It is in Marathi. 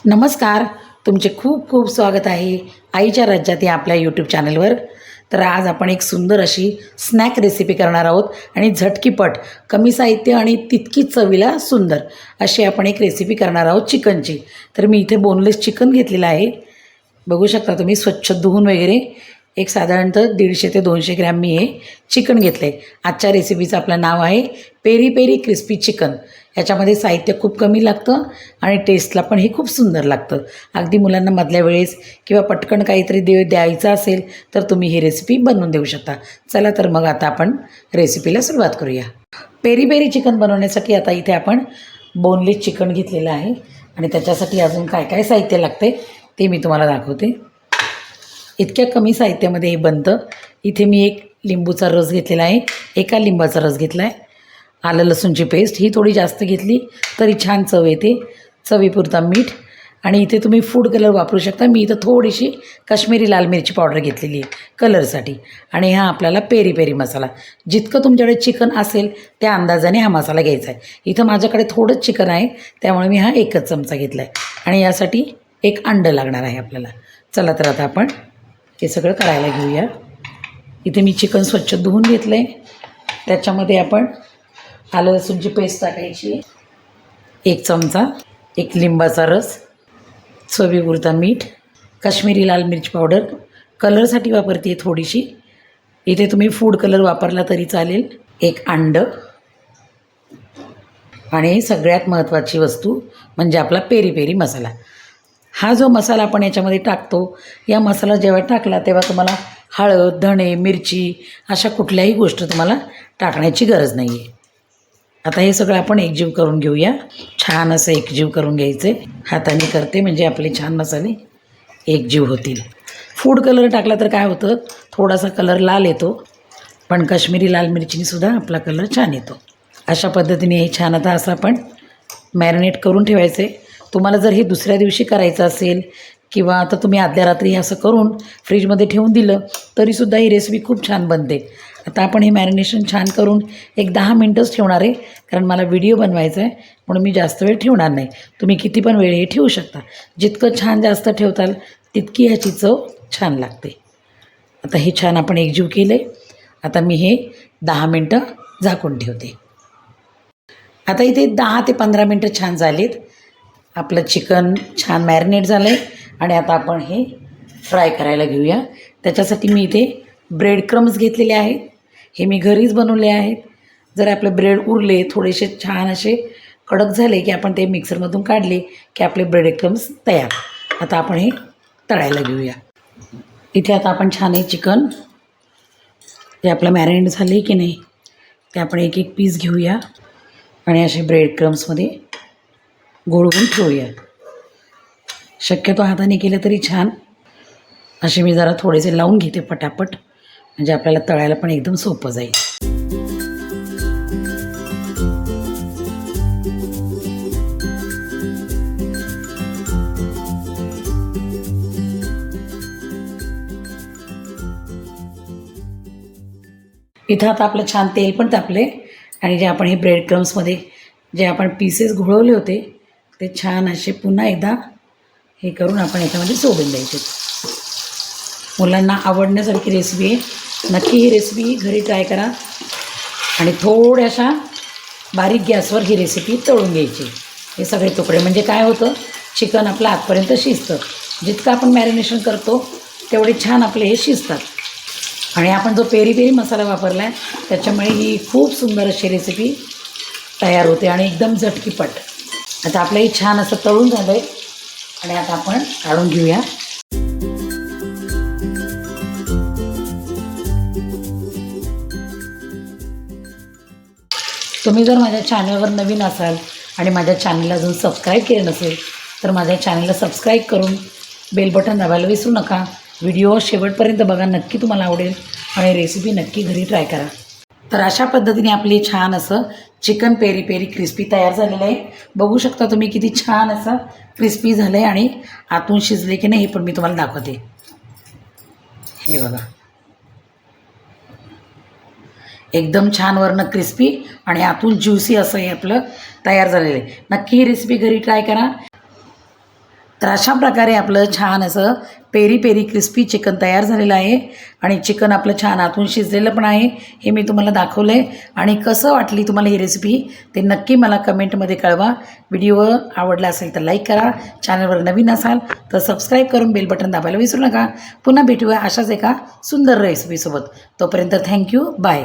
नमस्कार. तुमचे खूप खूप स्वागत आहे आईच्या राज्यात या आपल्या यूट्यूब चॅनलवर तर आज आपण एक सुंदर अशी स्नॅक रेसिपी करणार आहोत आणि झटकीपट कमी साहित्य आणि तितकी चवीला सुंदर अशी आपण एक रेसिपी करणार आहोत चिकनची. तर मी इथे बोनलेस चिकन घेतलेलं आहे. बघू शकता तुम्ही स्वच्छ धुवून वगैरे एक साधारणतः दीडशे ते दोनशे ग्रॅम मी हे चिकन घेतलं आहे आजच्या रेसिपीचं आपलं नाव आहे पेरी पेरी क्रिस्पी चिकन. याच्यामध्ये साहित्य खूप कमी लागतं आणि टेस्टला पण हे खूप सुंदर लागतं. अगदी मुलांना मधल्या वेळेस किंवा पटकन काहीतरी दे द्यायचं असेल तर तुम्ही ही रेसिपी बनवून देऊ शकता. चला तर मग आता आपण रेसिपीला सुरुवात करूया. पेरी पेरी चिकन बनवण्यासाठी आता इथे आपण बोनलेस चिकन घेतलेलं आहे. आणि त्याच्यासाठी अजून काय काय साहित्य लागते ते मी तुम्हाला दाखवते. इतक्या कमी साहित्यामध्ये हे बनतं. इथे मी एक लिंबूचा रस घेतलेला आहे. एका लिंबाचा रस घेतला आहे आलं लसूणची पेस्ट ही थोडी जास्त घेतली तरी छान चव येते. चवीपुरता मीठ आणि इथे तुम्ही फूड कलर वापरू शकता. मी इथं थोडीशी काश्मीरी लाल मिरची पावडर घेतलेली आहे कलरसाठी आणि हा आपल्याला पेरी पेरी मसाला. जितकं तुमच्याकडे चिकन असेल त्या अंदाजाने हा मसाला घ्यायचा आहे. इथं माझ्याकडे थोडंच चिकन आहे त्यामुळे मी हा एकच चमचा घेतला आहे आणि यासाठी एक अंडं लागणार आहे आपल्याला. चला तर आता आपण हे सगळं करायला घेऊया. इथे मी चिकन स्वच्छ धुवून घेतलं आहे त्याच्यामध्ये आपण आलं लसूणची पेस्ट टाकायची. एक चमचा एक लिंबाचा रस चवीपुरता मीठ काश्मीरी लाल मिरची पावडर. कलरसाठी वापरते थोडीशी. इथे तुम्ही फूड कलर वापरला तरी चालेल. एक अंडं. आणि सगळ्यात महत्त्वाची वस्तू म्हणजे आपला पेरी पेरी मसाला. हा जो मसाला आपण याच्यामध्ये टाकतो या मसाला जेव्हा टाकला तेव्हा तुम्हाला हळद धणे मिरची अशा कुठल्याही गोष्ट तुम्हाला टाकण्याची गरज नाही आहे आता हे सगळं आपण एकजीव करून घेऊया. छान असं एकजीव करून घ्यायचे. हाताने करते म्हणजे आपले छान मसाले एकजीव होतील. फूड कलर टाकला तर काय होतं? थोडासा कलर लाल येतो. पण काश्मीरी लाल मिरचीनीसुद्धा आपला कलर छान येतो. अशा पद्धतीने हे छान आता असं आपण मॅरिनेट करून ठेवायचे. तुम्हाला जर हे दुसऱ्या दिवशी करायचं असेल किंवा आता तुम्ही आदल्या रात्री असं करून फ्रीजमध्ये ठेवून दिलं तरीसुद्धा ही रेसिपी खूप छान बनते. आता आपण हे मॅरिनेशन छान करून एक दहा मिनटंच ठेवणार आहे कारण मला व्हिडिओ बनवायचा आहे म्हणून मी जास्त वेळ ठेवणार नाही. तुम्ही किती पण वेळ हे ठेवू शकता. जितकं छान जास्त ठेवताल तितकी ह्याची चव छान लागते. आता हे छान आपण एकजीव केले आता मी हे दहा मिनटं झाकून ठेवते. आता इथे दहा ते पंधरा मिनटं छान झालीत. आपलं चिकन छान मॅरिनेट झालं आहे आणि आता आपण हे फ्राय करायला घेऊया. त्याच्यासाठी मी इथे ब्रेड क्रम्स घेतलेले आहेत. हे मी घरीच बनवले आहेत. जर आपले ब्रेड उरले थोडेसे छान असे कडक झाले की आपण ते मिक्सरमधून काढले की आपले ब्रेड क्रम्स तयार. आता आपण हे तळायला घेऊया. इथे आता आपण छान हे चिकन ते आपलं मॅरिनेट झाले की नाही ते आपण एक एक पीस घेऊया आणि असे ब्रेड क्रम्समध्ये गोळवून ठेवूया. शक्यतो हाताने केलं तरी छान. असे मी जरा थोडेसे लावून घेते पटापट. म्हणजे आपल्याला तळायला पण एकदम सोपं जाईल. इथं आता आपलं छान तेल पण तापले आणि जे आपण हे ब्रेड क्रम्समध्ये जे आपण पीसेस घोळवले होते ते छान असे पुन्हा एकदा हे करून आपण याच्यामध्ये सोडून द्यायचे. मुलांना आवडण्यासारखी रेसिपी आहे. नक्की ही रेसिपी घरी ट्राय करा. आणि थोड्याशा बारीक गॅसवर ही रेसिपी तळून घ्यायची. हे सगळे तुकडे. म्हणजे काय होतं? चिकन आपलं आतपर्यंत शिजतं. जितकं आपण मॅरिनेशन करतो तेवढे छान आपले हे शिजतात. आणि आपण जो पेरी पेरी मसाला वापरला आहे त्याच्यामुळे ही खूप सुंदर अशी रेसिपी तयार होते आणि एकदम झटकीपट. आता आपलं हे छान असं तळून झालं आहे आणि आता आपण काढून घेऊया. तुम्ही जर माझ्या चॅनलवर नवीन असाल आणि माझ्या चॅनलला अजून सबस्क्राईब केलं नसेल तर माझ्या चॅनलला सबस्क्राईब करून बेल बटन दाबायला विसरू नका. व्हिडिओ शेवटपर्यंत बघा नक्की तुम्हाला आवडेल आणि रेसिपी नक्की घरी ट्राय करा. तर अशा पद्धतीने आपली छान असं चिकन पेरी पेरी क्रिस्पी तयार झालेलं आहे. बघू शकता तुम्ही किती छान असं क्रिस्पी झालं आहे आणि आतून शिजले की नाही हे पण मी तुम्हाला दाखवते. हे बघा. एकदम छान वरनं क्रिस्पी आणि आतून ज्युसी असं हे आपलं तयार झालेलं आहे. नक्की ही रेसिपी घरी ट्राय करा. तर अशा प्रकारे आपलं छान असं पेरी पेरी क्रिस्पी चिकन तयार झालेलं आहे आणि चिकन आपलं छान आतून शिजलेलं पण आहे हे मी तुम्हाला दाखवलं आहे आणि कसं वाटली तुम्हाला ही रेसिपी ते नक्की मला कमेंटमध्ये कळवा. व्हिडिओ आवडला असेल तर लाईक करा. चॅनलवर नवीन असाल तर सबस्क्राईब करून बेल बटन दाबायला विसरू नका. पुन्हा भेटूया अशाच एका सुंदर रेसिपीसोबत तोपर्यंत थँक्यू बाय